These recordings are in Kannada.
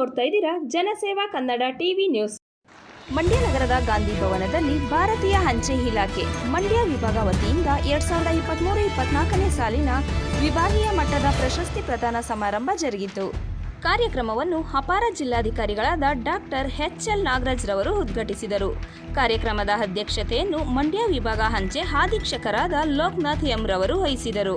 ನೋಡ್ತಾ ಇದ್ದೀರಾ? ಜನಸೇವಾ ಕನ್ನಡ ಟಿವಿ ನ್ಯೂಸ್. ಮಂಡ್ಯ ನಗರದ ಗಾಂಧಿ ಭವನದಲ್ಲಿ ಭಾರತೀಯ ಅಂಚೆ ಇಲಾಖೆ, ಮಂಡ್ಯ ವಿಭಾಗ ವತಿಯಿಂದ ಎರಡ್ ಸಾವಿರದ ಇಪ್ಪತ್ತ್ಮೂರು ಇಪ್ಪತ್ನಾಲ್ಕನೇ ಸಾಲಿನ ವಿಭಾಗೀಯ ಮಟ್ಟದ ಪ್ರಶಸ್ತಿ ಪ್ರದಾನ ಸಮಾರಂಭ ಜರುಗಿತು. ಕಾರ್ಯಕ್ರಮವನ್ನು ಅಪಾರ ಜಿಲ್ಲಾಧಿಕಾರಿಗಳಾದ ಡಾಕ್ಟರ್ ಎಚ್ ಎಲ್ ನಾಗರಾಜ್ ರವರು ಉದ್ಘಾಟಿಸಿದರು. ಕಾರ್ಯಕ್ರಮದ ಅಧ್ಯಕ್ಷತೆಯನ್ನು ಮಂಡ್ಯ ವಿಭಾಗ ಅಂಚೆ ಅಧೀಕ್ಷಕರಾದ ಲೋಕನಾಥ್ ಎಂ ರವರು ವಹಿಸಿದರು.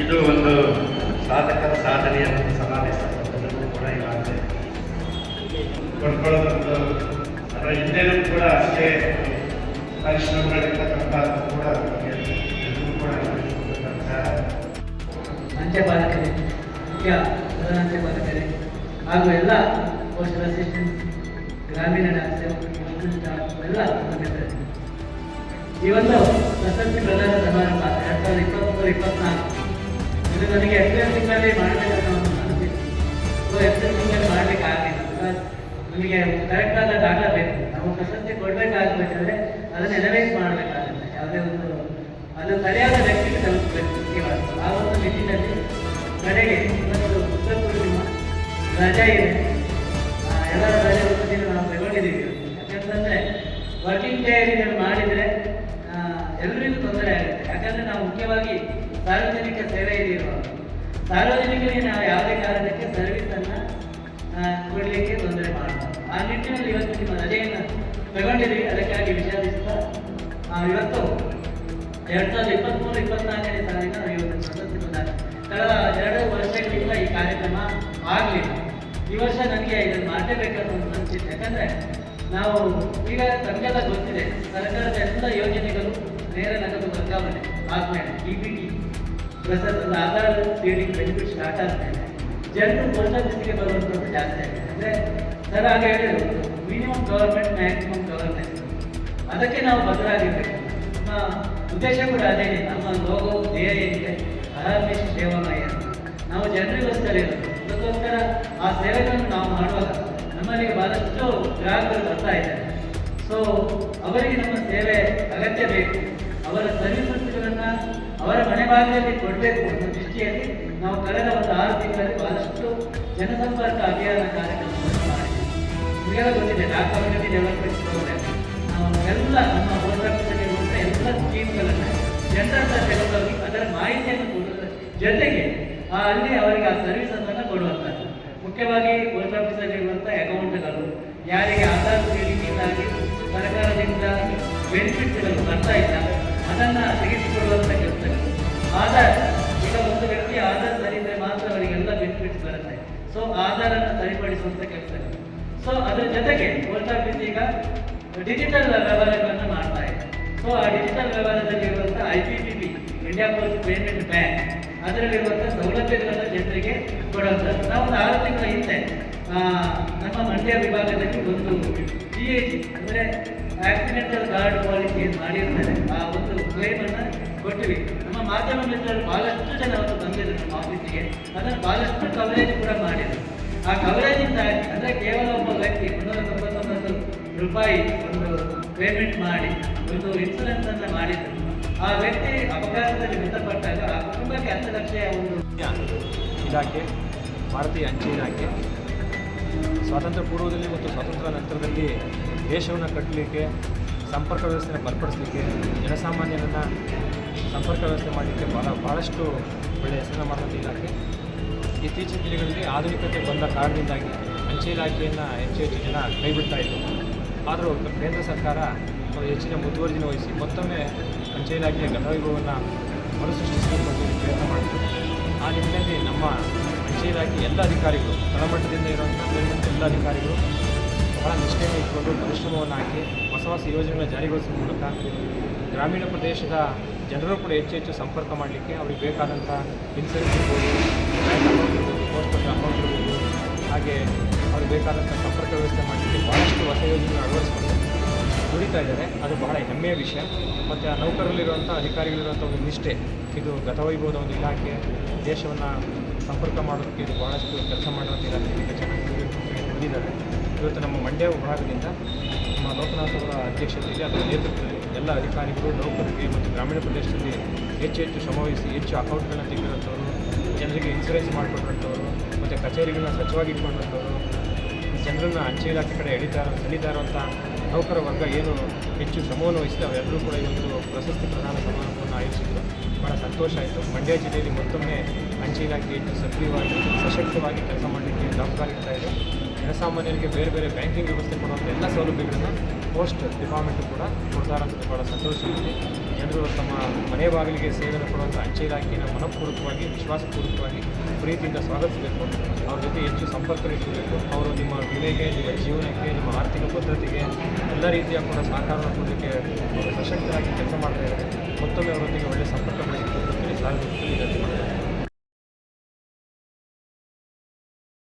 ಇದು ಒಂದು ಸಾಧಕರ ಸಾಧನೆಯನ್ನು ಒಂದು ಸಮಾವೇಶ. ಅದನ್ನು ಕೂಡ ಈಗಾಗಲೇ ಕೊಂಡ್ಕೊಳ್ಳೋದೊಂದು ಅದರ ಹಿಂದೆನೂ ಕೂಡ ಅಷ್ಟೇ ಪರಿಶ್ರಮ ಮಾಡಿರ್ತಕ್ಕಂಥ ಕೂಡ ಗಮನಿಸತಕ್ಕಂಥ ಅಂಚೆ ಪಾಲಕರೇ ಮುಖ್ಯ ಪ್ರಧಾನ ಅಂಚೆ ಪಾಲಕರೇ ಹಾಗೂ ಎಲ್ಲ ಪೋಸ್ಟಲ್ ಅಸಿಸ್ಟೆಂಟ್ ಗ್ರಾಮೀಣ ಡಾಕ್ ಸೇವಕರು ಎಲ್ಲ ಈ ಒಂದು ಪ್ರಶಸ್ತಿ ಪ್ರದಾನ ಸಮಾರಂಭ ಎರಡು ಸಾವಿರದ ಇಪ್ಪತ್ತ್ಮೂರು ಇಪ್ಪತ್ನಾಲ್ಕು ಇದು ನನಗೆ ಏಪ್ರಿಲ್ ತಿಂಗಳಲ್ಲಿ ಒಂದು ಮನಸ್ಸಿತ್ತು ಸೊ ಏಪ್ರಿಲ್ ತಿಂಗಳಲ್ಲಿ ಮಾಡಲಿಕ್ಕೆ ಆಗಲಿಲ್ಲ ಬಿಕಾಸ್ ನಮಗೆ ಕರೆಕ್ಟಾದ ಡಾಟಾ ಬೇಕು. ನಾವು ಪ್ರಶಸ್ತಿ ಕೊಡಬೇಕಾಗಬೇಕಾದ್ರೆ ಅದನ್ನು ಎನಲೈಸ್ ಮಾಡಬೇಕಾಗುತ್ತೆ. ಯಾವುದೇ ಒಂದು ಅದು ಸರಿಯಾದ ವ್ಯಕ್ತಿಗೆ ತಲುಪಬೇಕು. ಮುಖ್ಯವಾಗಿ ಆ ಒಂದು ನಿಟ್ಟಿನಲ್ಲಿ ಕಡೆಗೆ ಇವತ್ತು ಉತ್ತರ ಪೂರ್ಣಿಮಾ ರಜೆ ಇದೆ. ಆ, ಎಲ್ಲರ ರಜೆ ದಿನ ನಾವು ತಗೊಂಡಿದ್ದೀವಿ. ಯಾಕಂತಂದರೆ ವರ್ಕಿಂಗ್ ಡೇ ಮಾಡಿದರೆ ಎಲ್ಲರಿಗೂ ತೊಂದರೆ ಆಗುತ್ತೆ. ಯಾಕಂದರೆ ನಾವು ಮುಖ್ಯವಾಗಿ ಸಾರ್ವಜನಿಕ ಸೇವೆ ಇರುವಾಗ ಸಾರ್ವಜನಿಕರಿಗೆ ನಾವು ಯಾವುದೇ ಕಾರಣಕ್ಕೆ ಸರ್ವಿಸನ್ನು ಕೊಡಲಿಕ್ಕೆ ತೊಂದರೆ ಮಾಡಬಾರ್ದು. ಆ ನಿಟ್ಟಿನಲ್ಲಿ ಇವತ್ತು ನಿಮ್ಮ ರಜೆಯನ್ನು ತಗೊಂಡಿರಿ, ಅದಕ್ಕಾಗಿ ವಿಷಾದಿಸ್ತಾ ಇವತ್ತು ಎರಡು ಸಾವಿರದ ಇಪ್ಪತ್ತ್ಮೂರು ಇಪ್ಪತ್ನಾಲ್ಕನೇ ಸಾಲಿನ ಇವತ್ತು ಪ್ರಶಸ್ತಿ ಕಳೆದ ಎರಡು ವರ್ಷಗಳಿಂದ ಈ ಕಾರ್ಯಕ್ರಮ ಆಗಲಿಲ್ಲ. ಈ ವರ್ಷ ನನಗೆ ಇದನ್ನು ಮಾಡಲೇಬೇಕನ್ನೋ ಒಂದು ಅನಿಸಿತ್ತು ಯಾಕಂದರೆ ನಾವು ಈಗ ತಮಗೆಲ್ಲ ಗೊತ್ತಿದೆ. ಸರ್ಕಾರದ ಎಲ್ಲ ಯೋಜನೆಗಳು ನೇರ ನಗದು ವರ್ಗಾವಣೆ ಆದ್ಮೇಲೆ ಡಿ ಬಿ ಟಿ ಪ್ರಸರ್ ಒಂದು ಆಧಾರ್ ಟ್ರೇಡಿಂಗ್ ಬೆನಿಫಿಟ್ ಸ್ಟಾರ್ಟ್ ಆದ್ಮೇಲೆ ಜನರು ಪೋಸ್ಟ್ ಜೊತೆಗೆ ಬರುವಂಥದ್ದು ಜಾಸ್ತಿ ಆಗಿದೆ. ಅಂದರೆ ಸರ್ ಆಗ ಹೇಳಿದ್ರು ಮಿನಿಮಮ್ ಗವರ್ಮೆಂಟ್ ಮ್ಯಾಕ್ಸಿಮಮ್ ಗವರ್ನೆನ್ಸ್ ಅದಕ್ಕೆ ನಾವು ಬದಲಾಗಿರ್ಬೇಕು ನಮ್ಮ ಉದ್ದೇಶ ಕೂಡ ಅದೇ ನಮ್ಮ ಲೋಗೋ ಧ್ಯೇಯ ಏನಿದೆ ಅಹರ್ನಿಶ್ ಸೇವಾಮಯ ನಾವು ಜನರಿಗೋಸ್ಕರ ಇರೋದು. ಅದಕ್ಕೋಸ್ಕರ ಆ ಸೇವೆಗಳನ್ನು ನಾವು ಮಾಡುವಾಗ ನಮ್ಮಲ್ಲಿ ಬಹಳಷ್ಟು ಗ್ರಾಹಕರು ಬರ್ತಾ ಇದ್ದಾರೆ. ಸೊ ಅವರಿಗೆ ನಮ್ಮ ಸೇವೆ ಅಗತ್ಯ ಬೇಕು. ಅವರ ಸರ್ವಿಸಸ್ಗಳನ್ನು ಅವರ ಮನೆ ಭಾಗದಲ್ಲಿ ಕೊಡಬೇಕು ಅನ್ನೋ ದೃಷ್ಟಿಯಲ್ಲಿ ನಾವು ಕಳೆದ ಒಂದು ಆರು ತಿಂಗಳಲ್ಲಿ ಬಹಳಷ್ಟು ಜನಸಂಪರ್ಕ ಅಭಿಯಾನ ಕಾರ್ಯಕ್ರಮವನ್ನು ಮಾಡಿದ್ದೀವಿ ನಿಮಗೆಲ್ಲ ಗೊತ್ತಿದೆ ಡೆವಲಪ್ಮೆಂಟ್ ನಾವು ಎಲ್ಲ ನಮ್ಮ ಇರುವಂಥ ಎಲ್ಲ ಸ್ಕೀಮ್ಗಳನ್ನು ಜನರ ಹತ್ರ ತಗೊಂಡೋಗಿ ಅದರ ಮಾಹಿತಿಯನ್ನು ಕೊಡುವುದರ ಜೊತೆಗೆ ಆ ಅಲ್ಲಿ ಅವರಿಗೆ ಆ ಸರ್ವಿಸನ್ನು ಕೊಡುವಂಥದ್ದು. ಮುಖ್ಯವಾಗಿ ಪೋಸ್ಟ್ ಆಫೀಸಲ್ಲಿ ಇರುವಂಥ ಅಕೌಂಟ್ಗಳು ಯಾರಿಗೆ ಆಧಾರ್ ಸೀಡಿಂದಾಗಿ ಸರ್ಕಾರದಿಂದ ಬೆನಿಫಿಟ್ಸ್ಗಳು ಬರ್ತಾ ಇಲ್ಲ ಅದನ್ನು ತೆಗೆದುಕೊಳ್ಳುವಂಥ ಕೆಲಸಗಳು ಆಧಾರ್, ಈಗ ಒಂದು ವ್ಯಕ್ತಿ ಆಧಾರ್ ಸರಿ ಇದ್ರೆ ಮಾತ್ರ ಅವರಿಗೆಲ್ಲ ಬೆನಿಫಿಟ್ಸ್ ಬರುತ್ತೆ. ಸೊ ಆಧಾರನ್ನು ಸರಿಪಡಿಸುವಂಥ ಕೆಲಸ ಸೊ ಅದರ ಜೊತೆಗೆ ಪೋಸ್ಟ್ ಆಫೀಸ್ ಈಗ ಡಿಜಿಟಲ್ ವ್ಯವಹಾರಗಳನ್ನು ಮಾಡ್ತಾ ಇದೆ. ಸೊ ಆ digital ವ್ಯವಹಾರದಲ್ಲಿರುವಂಥ I P P B India post payment bank ಅದರಲ್ಲಿರುವಂಥ ಸೌಲಭ್ಯಗಳನ್ನು ಜನರಿಗೆ ಕೊಡುವಂಥದ್ದು ನಾವು ಆರು ತಿಂಗಳ ಹಿಂದೆ ನಮ್ಮ ಮಂಡ್ಯ ವಿಭಾಗದಲ್ಲಿ ಒಂದು ಜಿ ಎ ಜಿ ಅಂದರೆ ಆಕ್ಸಿಡೆಂಟಲ್ ಗಾರ್ಡ್ ಪಾಲಿಸಿ ಮಾಡಿರ್ತಾರೆ, ಆ ಒಂದು ಕ್ಲೇಮನ್ನು ಕೊಟ್ಟಿವಿ. ನಮ್ಮ ಮಾಧ್ಯಮ ಮಿತ್ರರು ಬಹಳಷ್ಟು ಜನ ಅವರು ಬಂದಿದ್ರು ನಮ್ಮ ಆಫೀಸಿಗೆ. ಅದನ್ನು ಬಹಳಷ್ಟು ಕವರೇಜ್ ಕೂಡ ಮಾಡಿದರು. ಆ ಕವರೇಜಿಂದಾಗಿ ಅಂದರೆ ಕೇವಲ ಒಬ್ಬ ವ್ಯಕ್ತಿ ಮುನ್ನೂರ ತೊಂಬತ್ತೊಂಬತ್ತು ರೂಪಾಯಿ ಒಂದು ಪೇಮೆಂಟ್ ಮಾಡಿ, ಒಂದು ಇನ್ಸೂರೆನ್ಸ್ ಅನ್ನು ಮಾಡಿದರು. ಆ ವ್ಯಕ್ತಿ ಅಪಘಾತದಲ್ಲಿ ಮೃತಪಟ್ಟಾಗ ಆ ಕುಟುಂಬಕ್ಕೆ ಹತ್ತು ಲಕ್ಷ ಒಂದು ಇಲಾಖೆ, ಭಾರತೀಯ ಅಂಚೆ ಇಲಾಖೆ, ಸ್ವಾತಂತ್ರ್ಯ ಪೂರ್ವದಲ್ಲಿ ಮತ್ತು ಸ್ವಾತಂತ್ರ್ಯ ನಂತರದಲ್ಲಿ ದೇಶವನ್ನು ಕಟ್ಟಲಿಕ್ಕೆ, ಸಂಪರ್ಕ ವ್ಯವಸ್ಥೆನ ಬಲಪಡಿಸಲಿಕ್ಕೆ, ಜನಸಾಮಾನ್ಯರನ್ನು ಸಂಪರ್ಕ ವ್ಯವಸ್ಥೆ ಮಾಡಲಿಕ್ಕೆ ಭಾಳ ಭಾಳಷ್ಟು ಒಳ್ಳೆಯ ಹೆಸರನ್ನು ಮಾಡುವಂಥ ಇಲಾಖೆ. ಇತ್ತೀಚಿನ ದಿನಗಳಲ್ಲಿ ಆಧುನಿಕತೆ ಬಂದ ಕಾರಣದಿಂದಾಗಿ ಅಂಚೆ ಇಲಾಖೆಯನ್ನು ಹೆಚ್ಚು ಹೆಚ್ಚು ಜನ ಕೈಬಿಡ್ತಾ ಇದ್ದರು ಆದರೂ ಕೇಂದ್ರ ಸರ್ಕಾರ ಹೆಚ್ಚಿನ ಮುತುವರ್ಜಿನ ವಹಿಸಿ ಮತ್ತೊಮ್ಮೆ ಅಂಚೆ ಇಲಾಖೆಯ ಗತವೈಭವವನ್ನು ಅಂತ ಪ್ರಯತ್ನ ಮಾಡ್ತಾರೆ ಆ ನಿಟ್ಟಿನಲ್ಲಿ ನಮ್ಮ ಅಂಚೆ ಇಲಾಖೆ ಎಲ್ಲ ಅಧಿಕಾರಿಗಳು, ತಳಮಟ್ಟದಿಂದ ಇರುವಂಥ ಗೌರ್ಮೆಂಟ್ ಎಲ್ಲ ಅಧಿಕಾರಿಗಳು ಬಹಳ ನಿಷ್ಠೆಯನ್ನು ಇಟ್ಕೊಂಡು ಪರಿಶ್ರಮವನ್ನು ಹಾಕಿ ಹೊಸ ಹೊಸ ಯೋಜನೆಗಳ ಜಾರಿಗೊಳಿಸುವ ಮೂಲಕ ಗ್ರಾಮೀಣ ಪ್ರದೇಶದ ಜನರು ಕೂಡ ಹೆಚ್ಚು ಹೆಚ್ಚು ಸಂಪರ್ಕ ಮಾಡಲಿಕ್ಕೆ ಅವ್ರಿಗೆ ಬೇಕಾದಂಥ ಇನ್ಸೂರೆನ್ಸ್ ಇರ್ಬೋದು ಬ್ಯಾಂಕ್ ಅಕೌಂಟ್ ಇರ್ಬೋದು ಪೋಸ್ಟ್ ಅಕೌಂಟ್ ಇರ್ಬೋದು, ಹಾಗೆ ಅವ್ರಿಗೆ ಬೇಕಾದಂಥ ಸಂಪರ್ಕ ವ್ಯವಸ್ಥೆ ಮಾಡಲಿಕ್ಕೆ ಭಾಳಷ್ಟು ಹೊಸ ಯೋಜನೆ ಅಳವಡಿಸ್ಕೊಂಡು ದುಡಿತಾ ಇದ್ದಾರೆ. ಅದು ಬಹಳ ಹೆಮ್ಮೆಯ ವಿಷಯ. ಮತ್ತು ಆ ನೌಕರರಲ್ಲಿರುವಂಥ ಅಧಿಕಾರಿಗಳಿರುವಂಥ ಒಂದು ನಿಷ್ಠೆ, ಇದು ಗತವೈಭವದ ಒಂದು ಇಲಾಖೆ, ದೇಶವನ್ನು ಸಂಪರ್ಕ ಮಾಡೋದಕ್ಕೆ ಇದು ಭಾಳಷ್ಟು ಕೆಲಸ ಮಾಡುವಂಥ ಇಲಾಖೆ ಚೆನ್ನಾಗಿ ಇವತ್ತು ನಮ್ಮ ಮಂಡ್ಯ ವಿಭಾಗದಿಂದ ನಮ್ಮ ಲೋಕನಾಥ್ ಅವರ ಅಧ್ಯಕ್ಷತೆಯಲ್ಲಿ ಅದರ ನೇತೃತ್ವದಲ್ಲಿ ಎಲ್ಲ ಅಧಿಕಾರಿಗಳು, ನೌಕರರಿಗೆ ಮತ್ತು ಗ್ರಾಮೀಣ ಪ್ರದೇಶದಲ್ಲಿ ಹೆಚ್ಚು ಹೆಚ್ಚು ಶ್ರಮವಹಿಸಿ ಹೆಚ್ಚು ಅಕೌಂಟ್ಗಳನ್ನ ತೆಗೆದಿರುವಂಥವ್ರು ಜನರಿಗೆ ಇನ್ಸೂರೆನ್ಸ್ ಮಾಡಿಕೊಡುವಂಥವ್ರು, ಮತ್ತು ಕಚೇರಿಗಳನ್ನ ಸ್ವಚ್ಛವಾಗಿ ಇಟ್ಕೊಂಡಂಥವ್ರು ಜನರನ್ನು ಅಂಚೆ ಇಲಾಖೆ ಕಡೆ ಎಳಿತಾ ಸೆಳೀತಾ ಅಂತ ನೌಕರ ವರ್ಗ ಏನು ಹೆಚ್ಚು ಶ್ರಮವನ್ನು ವಹಿಸಿದೆ ಅವರೆಲ್ಲರೂ ಕೂಡ ಒಂದು ಪ್ರಶಸ್ತಿ ಪ್ರಧಾನ ಸಮಾರಂಭವನ್ನು ಆಯೋಜಿಸಿದರು. ಭಾಳ ಸಂತೋಷ ಆಯಿತು. ಮಂಡ್ಯ ಜಿಲ್ಲೆಯಲ್ಲಿ ಮತ್ತೊಮ್ಮೆ ಅಂಚೆ ಇಲಾಖೆ ಹೆಚ್ಚು ಸಕ್ರಿಯವಾಗಿ, ಸಶಕ್ತವಾಗಿ ಕೆಲಸ ಮಾಡಲಿಕ್ಕೆ ಜವಾಬ್ದಾರಿಗ್ತಾ ಇದೆ. ಜನಸಾಮಾನ್ಯರಿಗೆ ಬೇರೆ ಬೇರೆ ಬ್ಯಾಂಕಿಂಗ್ ವ್ಯವಸ್ಥೆ ಕೊಡುವಂಥ ಎಲ್ಲ ಸೌಲಭ್ಯಗಳನ್ನು ಪೋಸ್ಟ್ ಡಿಪಾರ್ಟ್ಮೆಂಟು ಕೂಡ ಕೊಡ್ತಾರಂಥದ್ದು ಭಾಳ ಸಂತೋಷವಿದೆ ಜನರು ತಮ್ಮ ಮನೆ ಬಾಗಿಲಿಗೆ ಸೇವೆಯನ್ನು ಕೊಡುವಂಥ ಅಂಚೆ ಇಲಾಖೆಯನ್ನು ಮನಃಪೂರ್ವಕವಾಗಿ, ವಿಶ್ವಾಸಪೂರ್ವಕವಾಗಿ ಪ್ರೀತಿಯಿಂದ ಸ್ವಾಗತಿಸಬೇಕು. ಅವ್ರ ಜೊತೆ ಹೆಚ್ಚು ಸಂಪರ್ಕ ಇಟ್ಟಿರಬೇಕು ಅವರು ನಿಮ್ಮ ವಿಮೆಗೆ, ನಿಮ್ಮ ಜೀವನಕ್ಕೆ, ನಿಮ್ಮ ಆರ್ಥಿಕ ಭದ್ರತೆಗೆ ಎಲ್ಲ ರೀತಿಯ ಕೂಡ ಸಹಕಾರವನ್ನು ಕೊಡಲಿಕ್ಕೆ ಸಶಕ್ತರಾಗಿ ಕೆಲಸ ಮಾಡ್ತಾ ಇದ್ದಾರೆ. ಮತ್ತೊಮ್ಮೆ ಅವರೊಂದಿಗೆ ಒಳ್ಳೆಯ ಸಂಪರ್ಕ ಬೆಳೆಸಿಕೊಳ್ಳೋದಕ್ಕೆ ಸಾರ್ವಜನಿಕರು ವಿನಂತಿ